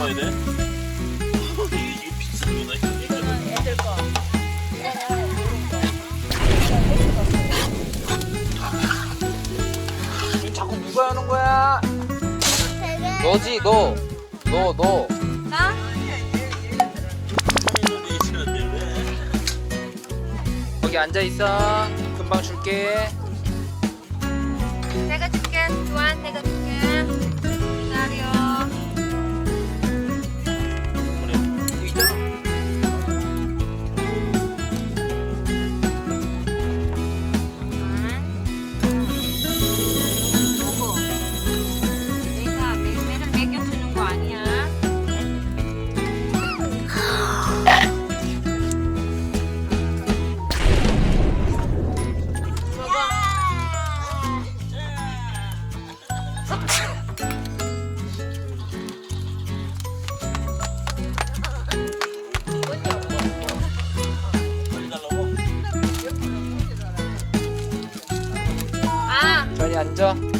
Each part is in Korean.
먹어야 돼? 이게 이게 비싼 거다. 이거는 애들 거. 지금 자꾸 누가 하는 거야? 너지 너. 너 너. 나? 거기 앉아 있어. 금방 줄게. 앉아.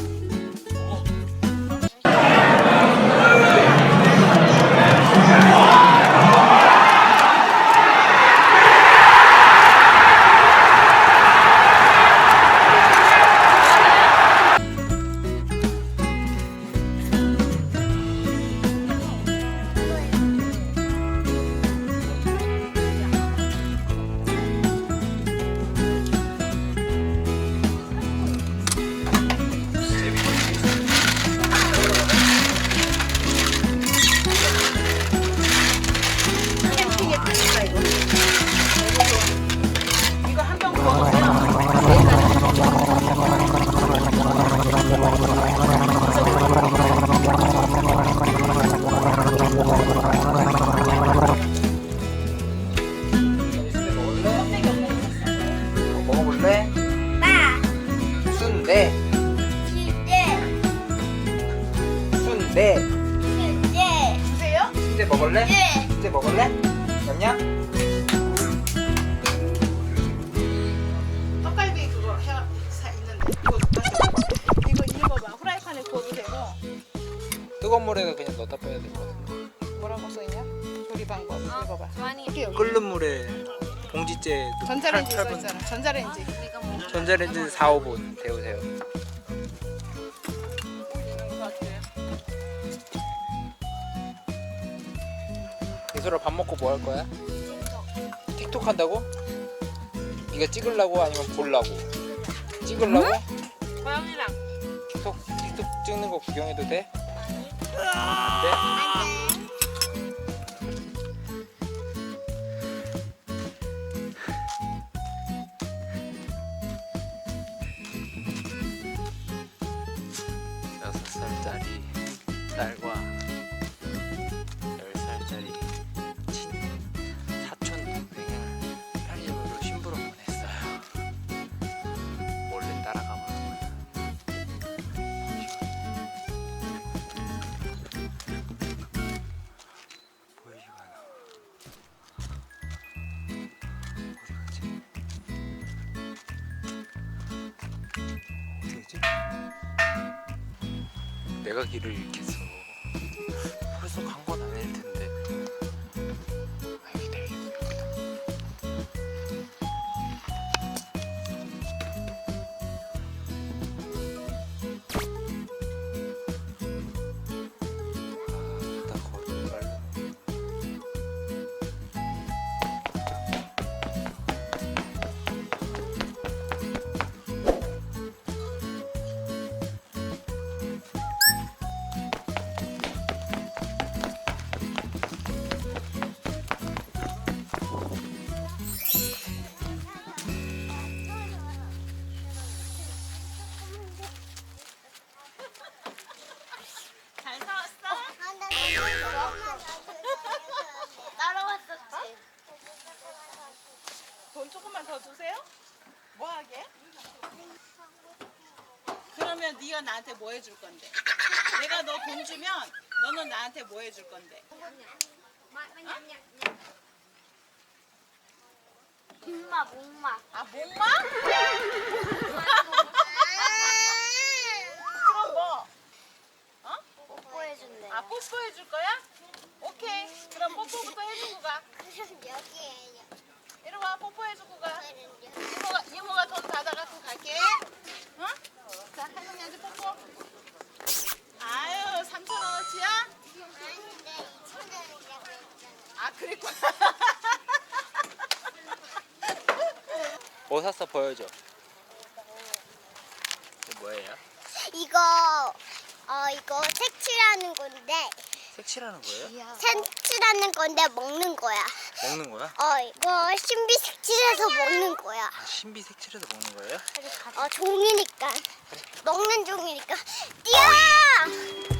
물에 그냥 넣다 빼야 같아. 뭐라고 써있냐? 조리 방법 읽어봐 여기 끓는 물에 봉지째 넣고 전자레인지 팔- 팔 분- 써있잖아 전자레인지 내가 뭐 전자레인지 4, 5분 데우세요. 이소라 밥 먹고 뭐 할 거야? 틱톡 한다고? 네가 찍으려고 아니면 보려고? 찍으려고? 고양이랑 틱톡 틱톡 찍는 거 구경해도 돼? 네? 여섯 살짜리 딸과 내가 길을 잃겠어. 벌써 간건 아닐 텐데. 더 주세요 뭐 하게? 그러면 네가 나한테 뭐 해줄 건데? 내가 너 돈 주면 너는 나한테 뭐 해줄 건데? 목마 목마. 아 목마? 그럼 뭐? 뽀뽀해준대. 아 뽀뽀해 줄 거야? 오 뭐 샀어 보여줘. 이거 뭐예요? 이거 어 이거 색칠하는 건데 색칠하는 거예요? 색칠하는 건데 먹는 거야. 먹는 거야? 어 이거 신비 색칠해서 먹는 거야. 아, 신비 색칠해서 먹는 거예요? 어 종이니까 먹는 종이니까 뛰어!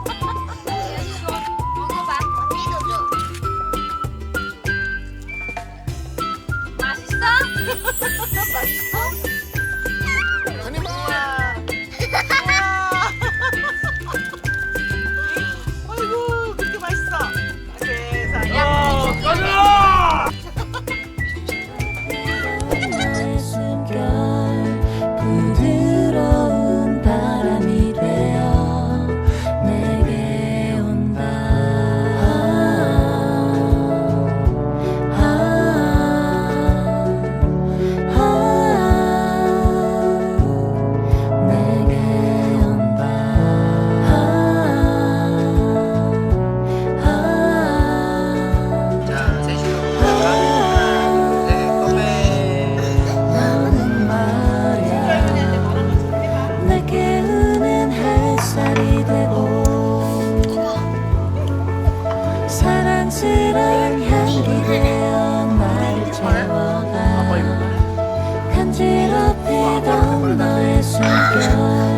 새로운 너의 숨결.